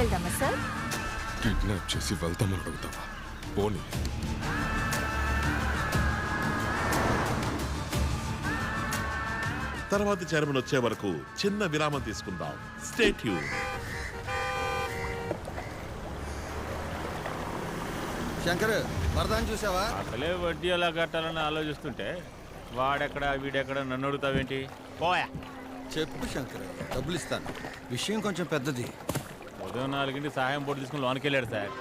వెళ్దామా sir? Kidnap చేసి వెళ్తామని అడుగుతావా? పోనీ. తర్వాత చైర్మన్ వచ్చే వరకు చిన్న విరామం తీసుకుందాం. స్టేట్ యూ శంకర్ వరదాన్ని చూసావా? అసలే వడ్డీ ఎలా కట్టాలని ఆలోచిస్తుంటే వాడెక్కడ వీడెక్కడ నన్ను అడుగుతావేంటి? పోయా. చెప్పు శంకర్ డబ్బులు ఇస్తాను. విషయం కొంచెం పెద్దది. ఉదయం నాలుగింటి సహాయం పోటీ తీసుకుని లోనికి వెళ్ళాడు సార్.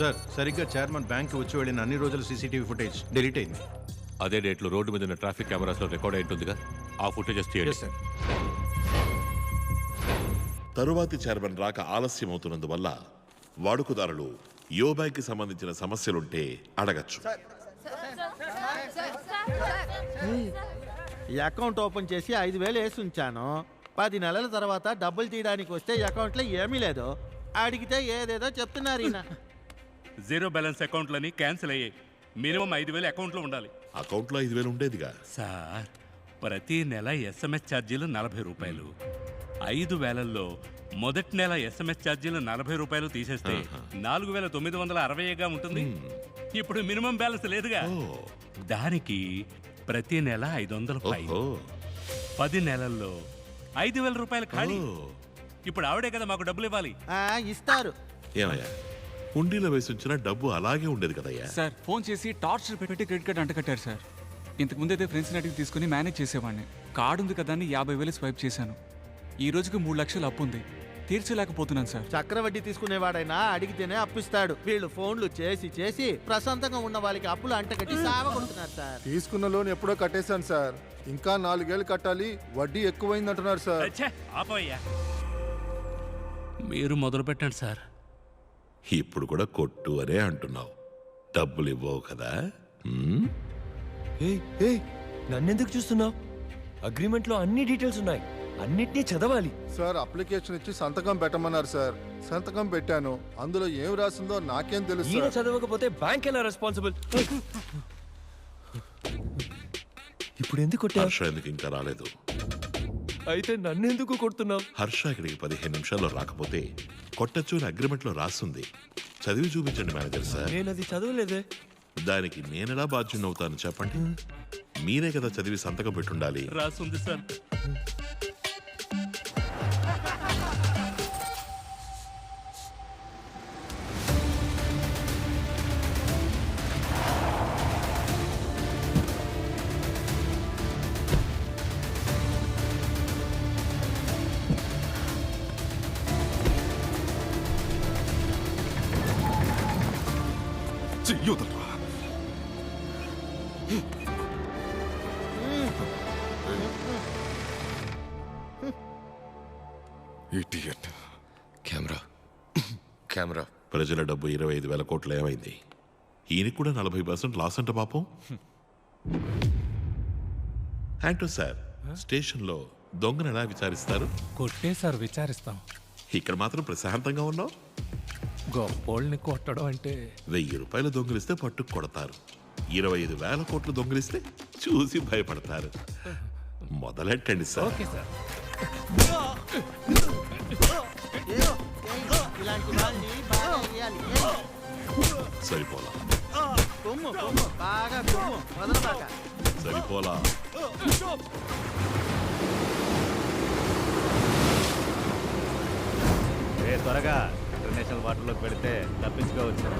సార్ సరిగ్గా చైర్మన్ బ్యాంక్ వచ్చి వెళ్ళిన అన్ని రోజుల సీసీటీవీ ఫుటేజ్ డిలీట్ అయింది. అదే డేట్లో రోడ్డు మీద ఉన్న ట్రాఫిక్ కెమెరాస్లో రికార్డ్ అయి ఉంటుందిగా. ఆ ఫుటేజెస్ తీయండి సార్ తరువాతి చైర్మన్ రాక ఆలస్యం అవుతున్నందువల్ల వాడుకదారులు యో బ్యాంక్ సంబంధించిన సమస్యలుంటే అడగచ్చు. ఈ అకౌంట్ ఓపెన్ చేసి ఐదు వేలు వేసి ఉంచాను పది నెలల తర్వాత డబ్బులు తీయడానికి వస్తే ఈ అకౌంట్లో ఏమీ లేదు. అడిగితే ఏదేదో చెప్తున్నారు ఈయన. జీరో బ్యాలెన్స్ అకౌంట్లని క్యాన్సిల్ అయ్యాయి. మినిమం ఐదు వేలు అకౌంట్లో ఉండాలి. అకౌంట్లో ఐదు వేలు ఉండేదిగా? సార్. ప్రతి నెల ఎస్ఎంఎస్ ఛార్జీలు నలభై రూపాయలు. ఐదు వేలల్లో మొదటి నెల ఎస్ఎంఎస్ ఛార్జీలు నలభై రూపాయలు తీసేస్తే నాలుగు వేల తొమ్మిది వందల అరవైగా ఉంటుంది. ఇప్పుడు మినిమం బ్యాలెన్స్ లేదుగా. దానికి ప్రతి నెల ఐదు వందలు పది నెలల్లో ఐదు వేల రూపాయలు ఖాళీ. ఇప్పుడు ఆవిడే కదా మాకు డబ్బులు ఇవ్వాలి. ఆ, ఇస్తారు. ఏమయ్యా? హుండీలో వేసి ఉంచిన డబ్బు అలాగే ఉండేది కదయ్యా? సార్ ఫోన్ చేసి టార్చర్ పెట్టి క్రెడిట్ కార్డ్ అంటకట్టారు సార్. ఇంతకు ముందైతే ఫ్రెండ్స్ అడిగి తీసుకుని మేనేజ్ చేసేవాడిని. కార్డు ఉంది కదా అని యాభై వేలు స్వైప్ చేశాను. ఈ రోజుకి మూడు లక్షలు అప్పు ఉంది. తీర్చలేకపోతున్నాను సార్. చక్రవడ్డీ తీసుకునేవాడైనా అడిగితేనే అప్పిస్తాడు. వీళ్ళు ఫోన్లు చేసి చేసి ప్రశాంతంగా ఉన్న వాళ్ళకి అప్పులు అంటగట్టి సావగొడుతున్నారు సార్. తీసుకున్న లోన్ ఎప్పుడో కట్టేశాను సార్. ఇంకా నాలుగేళ్ళు కట్టాలి. వడ్డీ ఎక్కువైంది అంటున్నారు సార్ ఆపోయ్యా మీరు మొదలు పెట్టండి సార్. ఇప్పుడు కూడా కొట్టు అనే అంటున్నావు. డబ్బులు ఇవ్వవు కదా? నన్నెందుకు చూస్తున్నావు? అగ్రిమెంట్లో అన్ని డీటెయిల్స్ ఉన్నాయి. అన్నిటినీ చదవాలి. సార్ అప్లికేషన్ ఇచ్చి సంతకం పెట్టమన్నారు సార్. సంతకం పెట్టాను. అందులో ఏం రాసిందో నాకేం తెలుసు ఈయన చదవకపోతే బ్యాంక్ ఎలా రెస్పాన్సిబుల్ ఇప్పుడు ఎందుకు కొట్టా హర్ష ఎందుకు ఇంకా రాలేదు? అయితే నన్నెందుకు కొడుతున్నావు? హర్ష ఇక్కడికి పదిహేను నిమిషాల్లో రాకపోతే కొట్టచ్చు అని అగ్రిమెంట్లో రాస్తుంది చదివి చూపించండి మేనేజర్ సార్. నేను అది చదవలేదే. దానికి నేనెలా బాధ్యున్నవుతాను చెప్పండి? మీరే కదా చదివి సంతకం పెట్టుండాలి. రాసుంది సార్. ఇడియట్. కెమెరా. కెమెరా. ప్రజల డబ్బు ఇరవై ఐదు వేల కోట్లు ఏమైంది? ఈయనకి కూడా నలభై పర్సెంట్ లాస్ అంట పాపం. యాంటో సార్ స్టేషన్లో దొంగను ఎలా విచారిస్తారు? కొట్టే సార్ విచారిస్తాం. ఇక్కడ మాత్రం ప్రశాంతంగా ఉన్నావు. గొప్పోళ్ళని కొట్టడం అంటే వెయ్యి రూపాయలు దొంగిలిస్తే పట్టుకు కొడతారు. ఇరవై ఐదు వేల కోట్లు దొంగిలిస్తే చూసి భయపడతారు. మొదలెట్టండి సార్. ఏదో, సరిపోలా. కొమ్ము కొమ్ము బాగా కొమ్ము వదలబాక సరిపోలా ఏ త్వరగా ఇంటర్నేషనల్ వాటర్లోకి పెడితే తప్పించుకోవచ్చు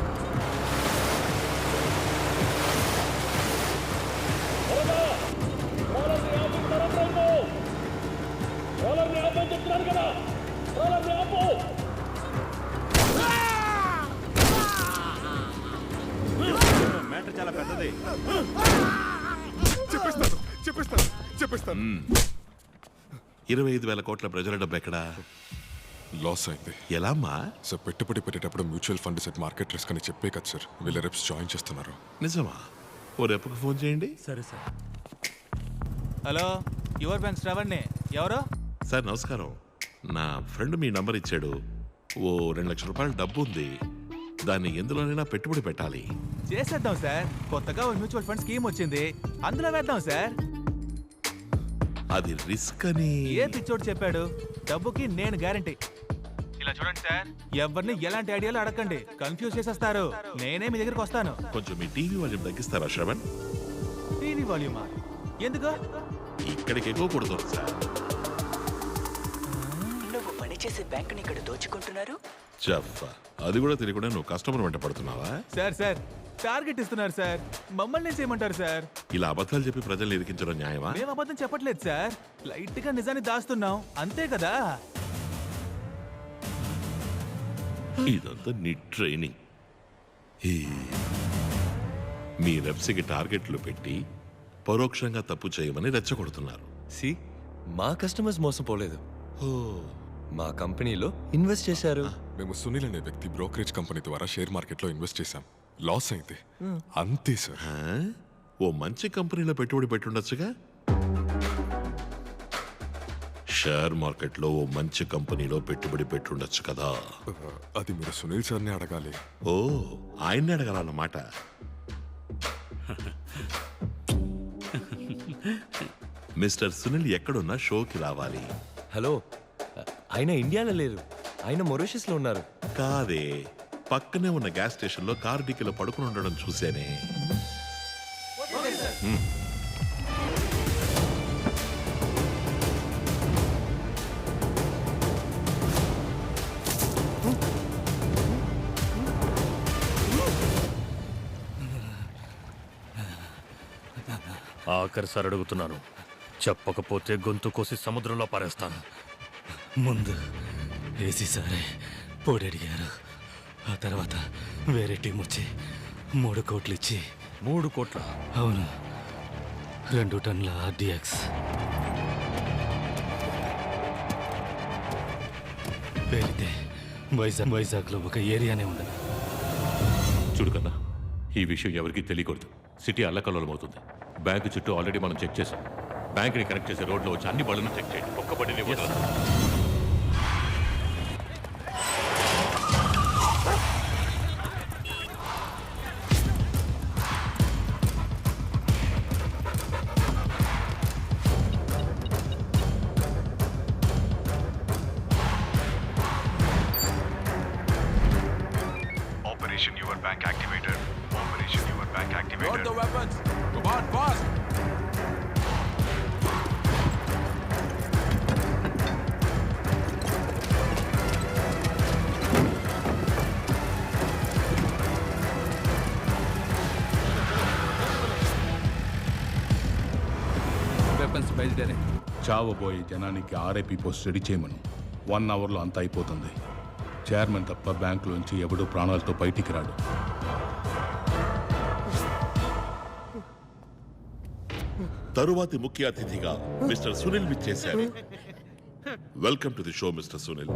మ్యాటర్ చాలా పెద్దది. చెప్పేస్తాను చెప్పేస్తాను చెప్పేస్తాను. ఇరవై ఐదు వేల కోట్ల ప్రజల డబ్బు ఎక్కడా? లాస్ అయింది. ఎలా అమ్మా సార్ పెట్టుబడి పెట్టేటప్పుడు mutual fund set market risk అని చెప్పే కదా సార్ వీళ్ళ రెప్స్ జాయిన్ చేస్తున్నారు. నిజమా? ఓ రేపుకి ఫోన్ చేయండి. సరే సార్. హలో యువర్ బ్యాంక్ శ్రవణ్ణి ఎవరు? సార్ నమస్కారం. నా ఫ్రెండ్ మీ నంబర్ ఇచ్చాడు. ఓ రెండు లక్షల రూపాయల డబ్బు ఉంది. దాన్ని ఎందులోనైనా పెట్టుబడి పెట్టాలి. చేసేద్దాం సార్. కొత్తగా ఓ మ్యూచువల్ ఫండ్ స్కీమ్ వచ్చింది. అందులో వేద్దాం సార్. అది రిస్క్ అని. ఏ పిచ్చోడు చెప్పాడు? డబ్బుకి నేను గ్యారంటీ. ఇలా చూడండి సార్. ఎవరిని ఎలాంటి ఐడియాలు అడగండి కన్ఫ్యూజ్ చేసేస్తారు. నేనే మీ దగ్గరికి వస్తాను. కొంచెం మీ టీవీ వాల్యూమ్ తగ్గిస్తారా శ్రవణ్? టీవీ వాల్యూమా? ఎందుకు? ఇక్కడికి ఎక్కువ కొడుతుంది సార్. నువ్వు పనిచేసే బ్యాంకుని ఇక్కడ దోచుకుంటున్నారు? చెప్ప అది కూడా తెలియకుండా నువ్వు కస్టమర్ వెంట పడుతున్నావా? Sir sir. టార్గెట్ ఇస్తున్నారు సార్. మమ్మల్ని చేయమంటారు సార్. ఇలా అబద్ధాలు చెప్పి ప్రజల్ని ఇరికించడం న్యాయమా? మేము అబద్ధం చెప్పట్లేదు సార్. లైట్గా నిజాన్ని దాస్తున్నాం. అంతే కదా? ఇదంతా నీ ట్రైనింగ్. ఈ మీ రెప్స్కి టార్గెట్లు పెట్టి పరోక్షంగా తప్పు చేయమని రెచ్చగొడుతున్నారు. సి మా కస్టమర్స్ మోసపోలేదు ఓ. మా కంపెనీలో ఇన్వెస్ట్ చేశారు. మేము సునీల్ అనే వ్యక్తి బ్రోకరేజ్ కంపెనీ ద్వారా షేర్ మార్కెట్లో ఇన్వెస్ట్ చేశాం. లాస్ అయింది అంతే సార్. ఆ? ఓ మంచి కంపెనీలో పెట్టుబడి పెట్టుండొచ్చుగా? షేర్ మార్కెట్లో ఓ మంచి కంపెనీలో పెట్టుబడి పెట్టుండొచ్చు కదా? అది మీరు సునీల్ సార్ని అడగాలి. ఓ ఆయన్ని అడగాలన్నమాట. మిస్టర్ సునీల్ ఎక్కడున్నా షోకి రావాలి. హలో ఆయన ఇండియాలో లేరు. ఆయన మొరీషియస్లో ఉన్నారు. కాదే పక్కనే ఉన్న గ్యాస్ స్టేషన్లో కారు డిక్కీలో పడుకుని ఉండడం చూసేనే హ్మ్. ఆఖరిసారి అడుగుతున్నాను. చెప్పకపోతే గొంతు కోసి సముద్రంలో పారేస్తాను. ముందు ఏసీ సారే పొడి అడిగారు ఆ తర్వాత వేరే టీం వచ్చి మూడు కోట్లు ఇచ్చి మూడు కోట్ల? అవును రెండు టన్నుల ఆర్డిఎక్స్ పేరితే వైజాగ్ వైజాగ్లో ఒక ఏరియానే ఉండదు. చూడు కన్నా ఈ విషయం ఎవరికీ తెలియకూడదు. సిటీ అల్లకల్లోలం అవుతుంది బ్యాంకు చుట్టూ ఆల్రెడీ మనం చెక్ చేసాం. బ్యాంకుని కనెక్ట్ చేసే రోడ్లో వచ్చి అన్ని బళ్ళను చెక్ చేయండి. ఒక్క బండిని Bank activated. Operation Your Bank activated. weapons. Come on, fast. Weapons బయలుదేరే చావబోయే జనానికి ఆర్ఐపి పోస్ట్ రెడీ చేయమను వన్ అవర్లో అంతా అయిపోతుంది చైర్మన్ తప్ప బ్యాంకులోంచి ఎవడూ ప్రాణాలతో బయటికి రాడు. తరువాతి ముఖ్య అతిథిగా మిస్టర్ సునీల్ విచ్చేశారు. Welcome to the show mister Sunil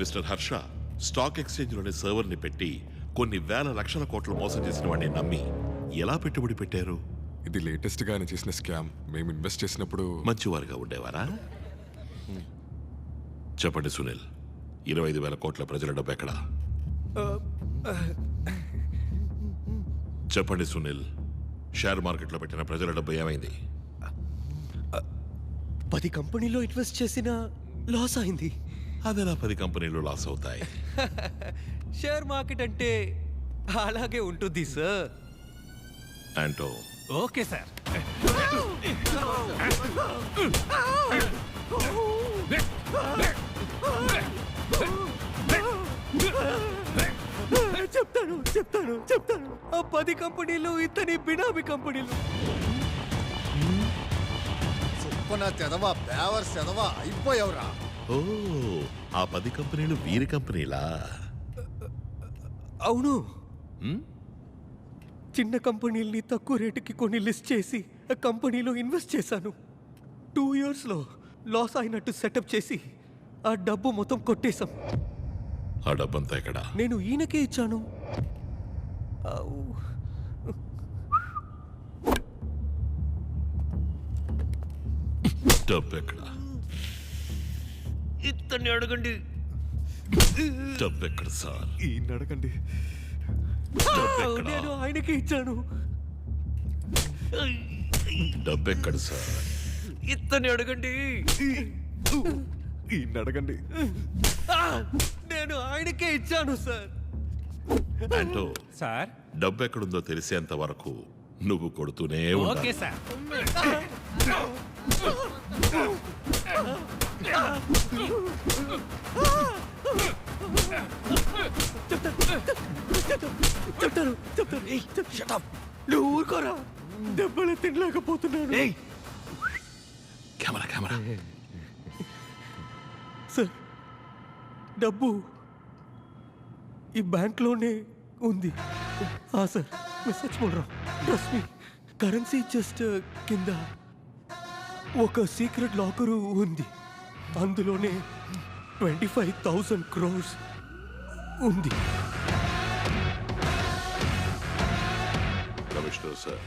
mister Harsha stock ఎక్స్చేంజ్లోని సర్వర్ని పెట్టి కొన్ని వేల లక్షల కోట్లు మోసం చేసిన వాడిని నమ్మి ఎలా పెట్టుబడి పెట్టారు? ఇది లేటెస్ట్గా ఆయన చేసిన స్కామ్ మేము ఇన్వెస్ట్ చేసినప్పుడు మంచివారుగా ఉండేవారా? చెప్పండి సునీల్. ఇరవై ఐదు వేల కోట్ల ప్రజల డబ్బు ఎక్కడా చెప్పండి సునీల్ షేర్ మార్కెట్లో పెట్టిన ప్రజల డబ్బు ఏమైంది పది కంపెనీలో ఇన్వెస్ట్ చేసిన లాస్ అయింది అదెలా పది కంపెనీలు లాస్ అవుతాయి షేర్ మార్కెట్ అంటే అలాగే ఉంటుంది సార్ అంటో ఓకే సార్ చెప్తాను చెప్తాను చెప్తాను. ఆ పది కంపెనీలు ఇతని బినామీ కంపెనీలు. సుప్పన తెదవా బేవర్ సెదవా అయిపోయావురా. ఓ ఆ పది కంపెనీలు వీరి కంపెనీలా? అవును. హ్మ్? చిన్న కంపెనీల్ని తక్కువ రేటుకి కొన్ని లిస్ట్ చేసి ఆ కంపెనీలో ఇన్వెస్ట్ చేశాను. టూ ఇయర్స్లో లాస్ అయినట్టు సెటప్ చేసి ఆ డబ్బు మొత్తం కొట్టేశాం. ఆ డబ్బంతా ఎక్కడా? నేను ఈయనకే ఇచ్చాను. ఆవ్. డబ్బు ఎక్కడ? ఇతన్ని అడగండి. డబ్బు ఎక్కడ సార్? ఈ అడగండి. నేను ఆయనకి ఇచ్చాను. డబ్బు ఎక్కడ సార్? ఇతన్ని అడగండి. ఈ అడగండి నేను ఆయనకే ఇచ్చాను సార్. అంటో సార్? డబ్బు ఎక్కడుందో తెలిసేంత వరకు నువ్వు కొడుతూనే ఉండాలి. Okay sir. చెప్తాను చెప్తాను నువ్వు ఊరుకోరా. దెబ్బలు తినలేకపోతున్నాను. Camera camera. సార్ డబ్బు ఈ బ్యాంక్లోనే ఉంది. సార్ మెసేజ్ చూడరా ట్రస్ట్ మీ కరెన్సీ జస్ట్ కింద ఒక సీక్రెట్ లాకరు ఉంది. అందులోనే ట్వంటీ ఫైవ్ థౌసండ్ క్రోర్స్ ఉంది కమిషనర్ సార్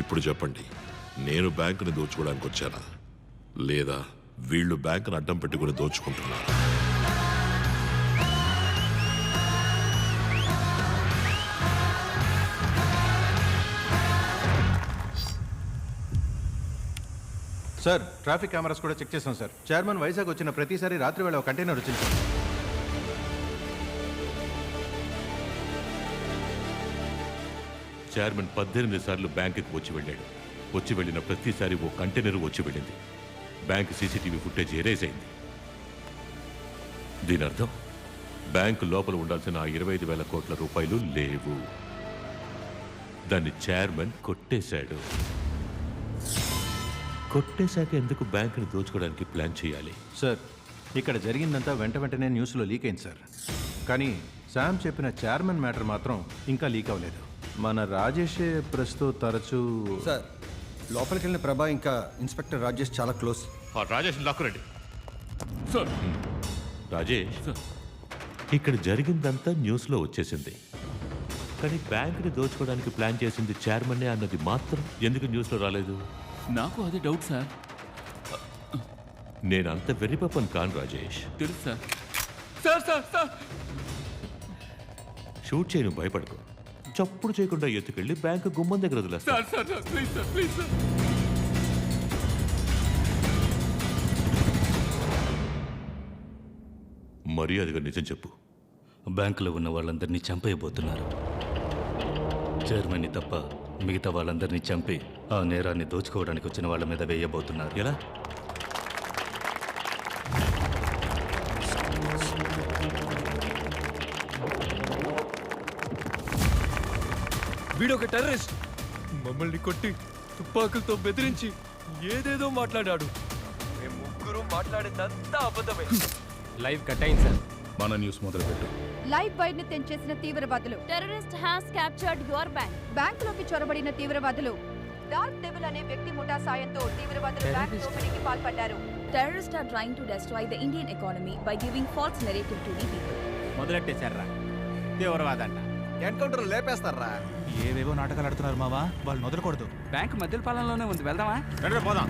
ఇప్పుడు చెప్పండి. నేను బ్యాంకుని దోచుకోవడానికి వచ్చానా? లేదా వీళ్ళు బ్యాంకును అడ్డం పెట్టుకుని దోచుకుంటున్నారా. సార్ ట్రాఫిక్ కెమెరాస్ కూడా చెక్ చేసాం సార్. చైర్మన్ వైజాగ్ వచ్చిన ప్రతిసారి రాత్రి వేళ ఒక కంటైనర్ వచ్చింది సార్. చైర్మన్ పద్దెనిమిది సార్లు బ్యాంకుకి వచ్చి వెళ్ళాడు. వచ్చి వెళ్ళిన ప్రతిసారి ఓ కంటైనర్ వచ్చి వెళ్ళింది. బ్యాంక్ సీసీటీవీ ఫుటేజ్ ఎరేజ్ అయింది దీని అర్థం బ్యాంకు లోపల ఉండాల్సిన ఆ ఇరవై ఐదు వేల కోట్ల రూపాయలు లేవు. దాన్ని చైర్మన్ కొట్టేశాడు. కొట్టేశాక ఎందుకు బ్యాంకుని దోచుకోవడానికి ప్లాన్ చేయాలి? సార్ ఇక్కడ జరిగిందంతా వెంట వెంటనే న్యూస్లో లీక్ అయింది సార్. కానీ శామ్ చెప్పిన చైర్మన్ మ్యాటర్ మాత్రం ఇంకా లీక్ అవ్వలేదు. మన రాజేషే ప్రస్తుతం తరచూ సార్ లోపలికి వెళ్ళిన ప్రభా ఇంకా ఇన్స్పెక్టర్ రాజేష్ చాలా క్లోజ్. రాజేష్ లాక్కురండి సార్. రాజేష్ ఇక్కడ జరిగిందంతా న్యూస్లో వచ్చేసింది. కానీ బ్యాంకుని దోచుకోవడానికి ప్లాన్ చేసింది చైర్మన్నే అన్నది మాత్రం ఎందుకు న్యూస్లో రాలేదు? నాకు అదే డౌట్ సార్. నేను అంత వెర్రిపప్పని కాను రాజేష్. తెలుసు sir. Sir sir sir. Shoot చేయను భయపడకు. చప్పుడు చేయకుండా ఎత్తుకెళ్ళి బ్యాంకు గుమ్మం దగ్గర వదిలేస్తా sir sir sir please sir please sir. మర్యాదగా నిజం చెప్పు. బ్యాంకులో ఉన్న వాళ్ళందరినీ చంపేయబోతున్నారు. చైర్మన్ని తప్ప మిగతా వాళ్ళందరినీ చంపి ఆ నేరాన్ని దోచుకోవడానికి వచ్చిన వాళ్ళ మీద వేయబోతున్నారు. ఎలా? వీడొక టెర్రరిస్ట్. మమ్మల్ని కొట్టి తుపాకులతో బెదిరించి ఏదేదో మాట్లాడాడు. మేము ముగ్గురు మాట్లాడిందంతా అబద్ధమే. లైవ్ కట్ అయింది సార్. మన న్యూస్ మొదలుపెట్టు. లైవ్ వైర్ని తెంచేసిన తీవ్రవాదులు. Terrorist has captured your bank. బ్యాంక్లోకి చొరబడిన తీవ్రవాదులు. డార్క్ డెవిల్ అనే వ్యక్తి ముఠా సాయంతో తీవ్రవాదులు బ్యాంక్ దోపిడీకి పాల్పడ్డారు. Terrorists are trying to destroy the Indian economy by giving false narrative to the people. మొదలెట్టేశారా తీవ్రవాదంట. ఎన్కౌంటర్ లేపేస్తారా? ఏవేవో నాటకాలు ఆడుతున్నారు మావా వాళ్ళు వదలకూడదు బ్యాంక్ మధ్యల పాలనలోనే ఉంది వెళ్దామా? రండి పోదాం.